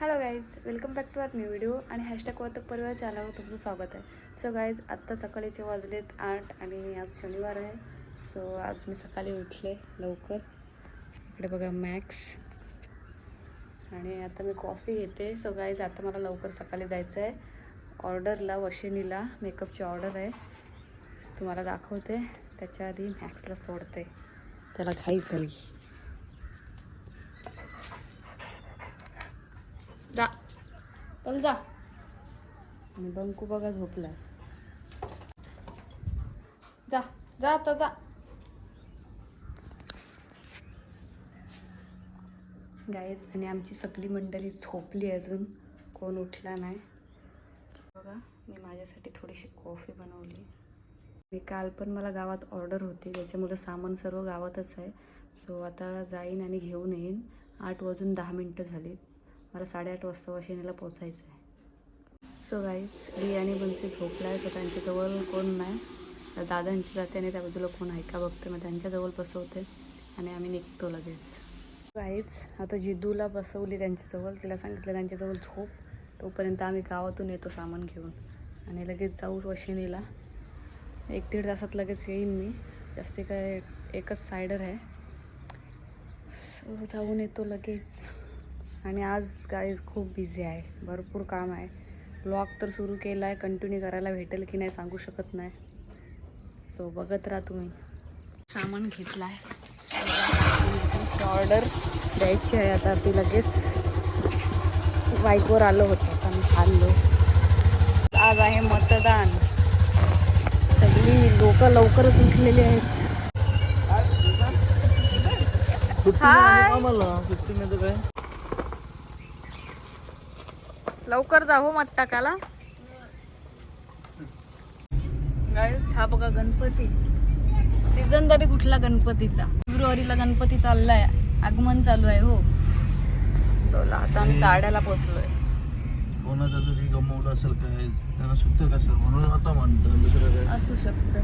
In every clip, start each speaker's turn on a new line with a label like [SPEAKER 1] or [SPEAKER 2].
[SPEAKER 1] Hello guys welcome back to our new video आणि hashtag वातक परिवार चॅनलवर तुमचं स्वागत आहे. सो गाईज आत्ता सकाळीचे वाजलेत आठ आणि आज शनिवार आहे. सो आज मी सकाळी उठले लवकर. इकडे बघा मॅक्स आणि आता मी कॉफी घेते. सो गाईज आता मला लवकर सकाळी जायचं आहे. ऑर्डरला वशिनीला मेकअपची ऑर्डर आहे. तुम्हाला दाखवते. त्याच्या आधी मॅक्सला सोडते. त्याला घाई झाली जा चल जा. आणि बंकू बघा झोपलाय. जा जा आता जा. गाईज आणि आमची सगळी मंडळी झोपली अजून. कोण उठला नाही. बघा मी माझ्यासाठी थोडीशी कॉफी बनवली. आणि काल पण मला गावात ऑर्डर होती त्याच्यामुळे सामान सर्व गावातच आहे. सो आता जाईन आणि घेऊन येईन. आठ वाजून दहा मिनटं झाली. मला साडेआठ वाजता वाशिनीला पोचायचं आहे सो गाईज री आणि बनसी झोपला आहे तर त्यांच्याजवळ कोण नाही. दादांची जाते आणि त्या बाजूला कोण आहे का बघते. मग त्यांच्याजवळ बसवते आणि आम्ही निघतो लगेच. गाईज आता जिद्दूला बसवली त्यांच्याजवळ तिला सांगितलं त्यांच्याजवळ झोप. तोपर्यंत आम्ही गावातून येतो सामान घेऊन. आणि लगेच जाऊ वशिनीला. एक दीड तासात लगेच येईन मी. जास्ती काय एकच सायडर आहे. सो जाऊन येतो लगेच. आणि आज गाईज खूप बिझी आहे. भरपूर काम आहे. ब्लॉग तर सुरू केला आहे कंटिन्यू करायला भेटेल की नाही सांगू शकत नाही. सो बघत राहा तुम्ही. सामान घेतलं आहे ऑर्डर द्यायची आहे आता ती लगेच. बाईकवर आलो होतो आता मी खाल्लो. आज आहे मतदान. सगळी लोक लवकरच उठलेली आहेत. हाय. लवकर जाऊ मत टाकाला Guys, हा बघा गणपती. सीझन तरी कुठला गणपतीचा? फेब्रुवारीला गणपती चाललाय. आगमन चालू आहे हो. बोला आता. आम्ही साड्याला पोचलोय.
[SPEAKER 2] कोणाचं तरी गमवलं असेल काय त्यांना सुट्ट असेल म्हणून आता म्हणतो दुसरं काय?
[SPEAKER 1] असू शकतं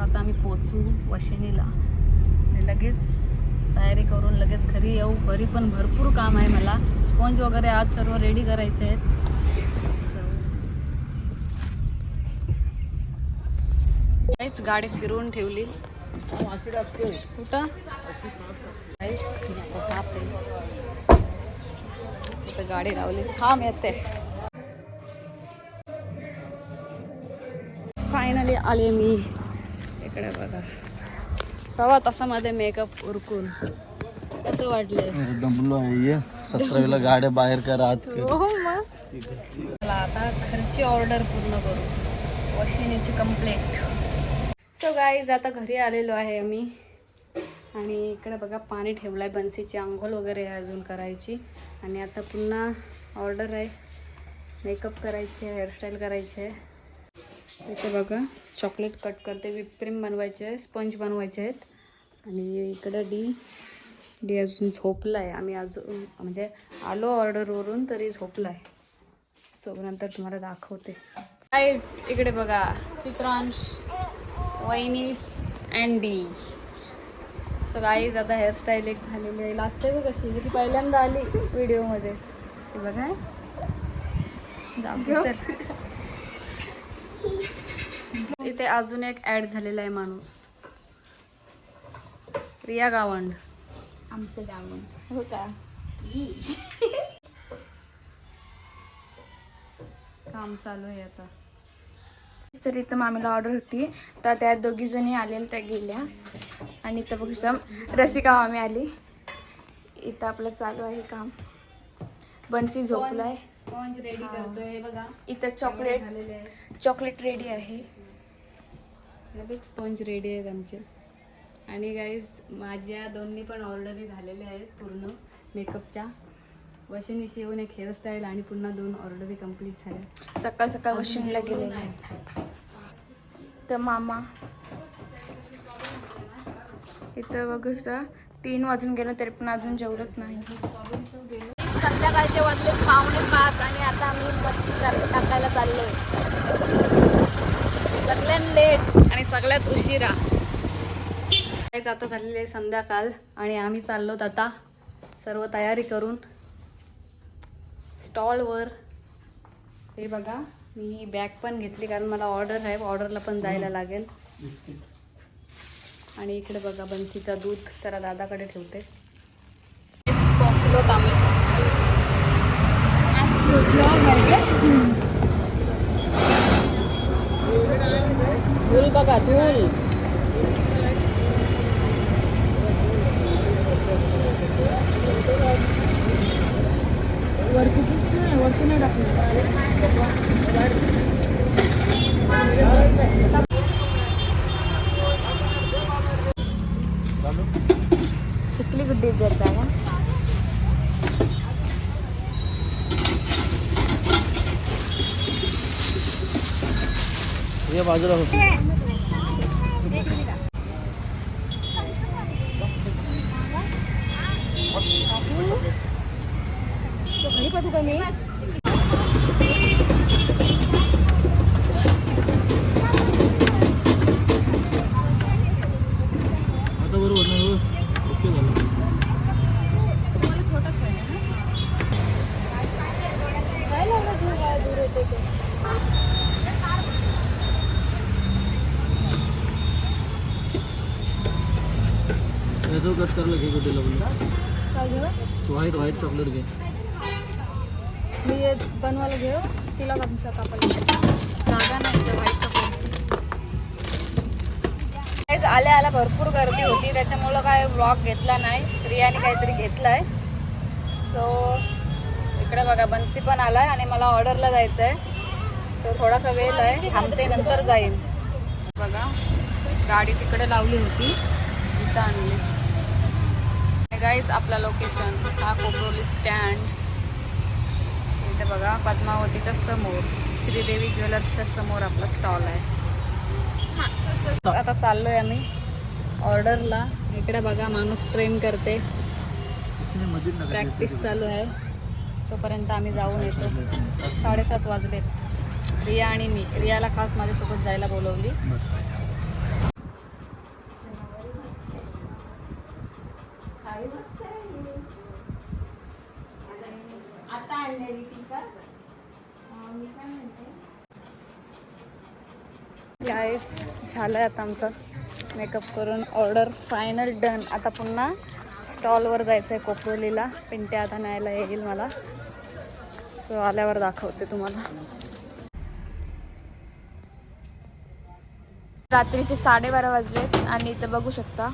[SPEAKER 1] आता आम्ही पोचू वशिनीला. लगेच तयारी करून लगेच घरी येऊ. घरी पण भरपूर काम आहे मला. स्पॉन्ज वगैरे आज सर्व रेडी करायचे आहेत. काहीच गाडी फिरवून ठेवली. कुठं? गाडी लावली? थांब येते. फायनली आले मी. इकडे बघा. सव्वा तासामध्ये मेकअप उरकून. कसं वाटलं
[SPEAKER 2] दमलो आहे सतरावीला गाड्या बाहेर करा.
[SPEAKER 1] हो मग. चला आता घरची ऑर्डर पूर्ण करू. वशिनीची कंप्लेंट सो गाईज आता घरी आलेलो आहे आम्ही आणि इकडे बघा पाणी ठेवलं आहे बन्सीची. आंघोळ वगैरे आहे अजून करायची. आणि आता पुन्हा ऑर्डर आहे. मेकअप करायची आहे हेअरस्टाईल करायची आहे. इथे बघा चॉकलेट कट करते. विपक्रीम बनवायचे आहे स्पंज बनवायचे आहेत. आणि इकडं डी डी अजून झोपला आहे आम्ही अजून म्हणजे आलो ऑर्डरवरून तरी झोपला आहे सो नंतर तुम्हाला दाखवते. गाईज इकडे बघा चित्रांश वैनीस अँड. डी सो गाईज आता हेअरस्टाईल एक झालेली आहे. लास्ट बघ कशी जशी पहिल्यांदा आली व्हिडिओमध्ये बघा. जाऊ इथे अजून एक ऍड झालेला आहे माणूस. रिया गावंड.
[SPEAKER 3] आमचं गावून
[SPEAKER 1] हो का? काम चालू आहे आता.
[SPEAKER 3] तर इथं मामीला ऑर्डर होती. तर त्या दोघी जणी आलेल्या त्या गेल्या. आणि इथं बघू रसिका मामी आली. इथं आपलं चालू आहे काम. बनसी झोपलाय.
[SPEAKER 1] स्पॉन्ज रेडी करतोय. बघा
[SPEAKER 3] इथं चॉकलेट
[SPEAKER 1] झालेले आहे
[SPEAKER 3] चॉकलेट रेडी आहे.
[SPEAKER 1] हे बघ स्पॉन्ज रेडी आहेत आमचे. आणि गाईज माझ्या दोन्ही पण ऑर्डरी झालेल्या आहेत पूर्ण मेकअपच्या वशिनीशी येऊन एक हेअरस्टाईल आणि पुन्हा दोन ऑर्डरी कंप्लीट झाल्या
[SPEAKER 3] सकाळ सकाळ वॉशिंगला गेलेला आहे. तर मामा इथं बघू शकता तीन वाजून गेलो तरी पण अजून जेवलंच नाही.
[SPEAKER 1] संध्याकाळचे वाजले पावणे पाच आणि आता आम्ही बत्ती टाकायला चाललोय सगळ्यात लेट आणि सगळ्यात उशिरा. आता झालेली आहे संध्याकाळ आणि आम्ही चाललोत आता सर्व तयारी करून स्टॉलवर. हे बघा मी बॅग पण घेतली कारण मला ऑर्डर आहे ऑर्डरला पण जायला लागेल. आणि इकडे बघा बन्सीचा दूध जरा दादाकडे ठेवते. पोचलो आम्ही. धूल बघा धूल वरती पीस नाही वरती नाही टाकलं
[SPEAKER 3] शिकली गुड्डी करता का
[SPEAKER 2] हे बाजूला होते
[SPEAKER 3] घरी पाठवू का मी
[SPEAKER 2] आता बरोबर नाही हो. ओके झालं याचं कट करायला घे कुठे व्हाईट व्हाईट चॉकलेट घे.
[SPEAKER 1] मी हे बनवायला घेऊ. तिला आमचा कापायला जागा नाही तर काहीच आल्या आल्या भरपूर गर्दी होती. त्याच्यामुळं काय ब्लॉग घेतला नाही. रियाने काहीतरी घेतलाय. सो इकडे बघा बन्सी पण आलाय आणि मला ऑर्डरला जायचं आहे सो थोडासा वेळ आहे. थांबते नंतर जाईल. बघा गाडी तिकडे लावली होती. इथं आणली. गाईज आपला लोकेशन हा कोपरोली स्टँड इथे बघा पद्मावतीच्या समोर श्रीदेवी ज्वेलर्सच्या समोर आपला स्टॉल आहे. आता चाललोय आम्ही ऑर्डरला इकडे बघा माणूस ट्रेन करते. प्रॅक्टिस चालू आहे. तोपर्यंत आम्ही जाऊन येतो. साडेसात वाजलेत. रिया आणि मी रियाला खास माझ्यासोबत जायला बोलवली. गाईस झालं आता आमचं मेकअप करून ऑर्डर फायनल डन आता पुन्हा स्टॉलवर जायचं आहे कोपरोलीला. पिंट्या आता न्यायला येईल मला. सो आल्यावर दाखवते तुम्हाला.
[SPEAKER 3] रात्रीचे साडेबारा वाजलेत आणि इथं बघू शकता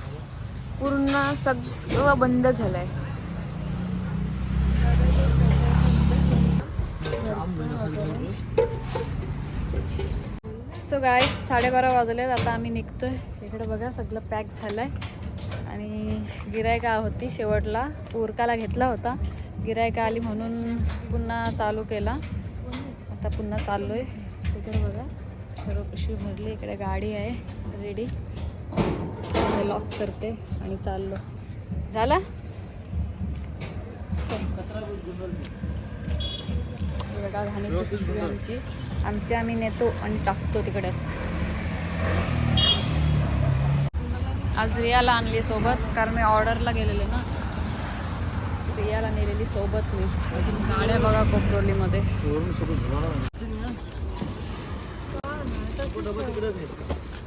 [SPEAKER 3] पूर्ण सगळं बंद झालं आहे
[SPEAKER 1] सो गाय साडेबारा वाजलेत आता आम्ही निघतोय. इकडे बघा सगळं पॅक झालं आहे आणि गिरायका होती शेवटला. उरकाला घेतला होता. गिरायका आली म्हणून पुन्हा चालू केला. आता पुन्हा चाललो आहे इकडे बघा सर्व पिशवी भरली. इकडे गाडी आहे रेडी लॉक करते आणि चाललो. झाला? हे बघा घाणीची पिशवी आमची. आमचे आम्ही नेतो आणि टाकतो तिकडे. आज रियाला आणली सोबत कारण मी ऑर्डरला गेलेले ना. रियाला नेलेली सोबत मी. अजून गाड्या बघा कोपरोलीमध्ये
[SPEAKER 2] वरून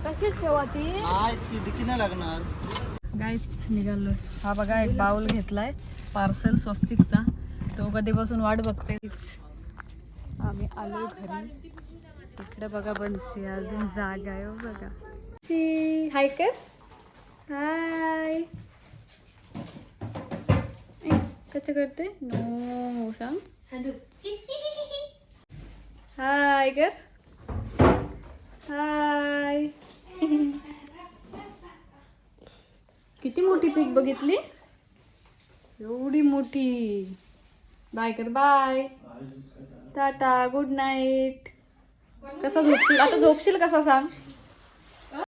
[SPEAKER 3] कशीच ठेवा ती.
[SPEAKER 2] लागणार
[SPEAKER 1] गाईच निघालो हा बघा एक बाउल घेतलाय पार्सल स्वस्तिकचा. तो कधीपासून वाट बघते. आम्ही आलो घरी. इकडे बघा बनसी अजून जागा आहे हो बघा. हाय कर. हाय. कसं करते? नो सांग. हाय कर. हाय. किती मोठी पीक बघितली? एवढी मोठी. बाय कर बाय. टाटा गुड नाईट कसा झोपशील? आता झोपशील कसा सांग?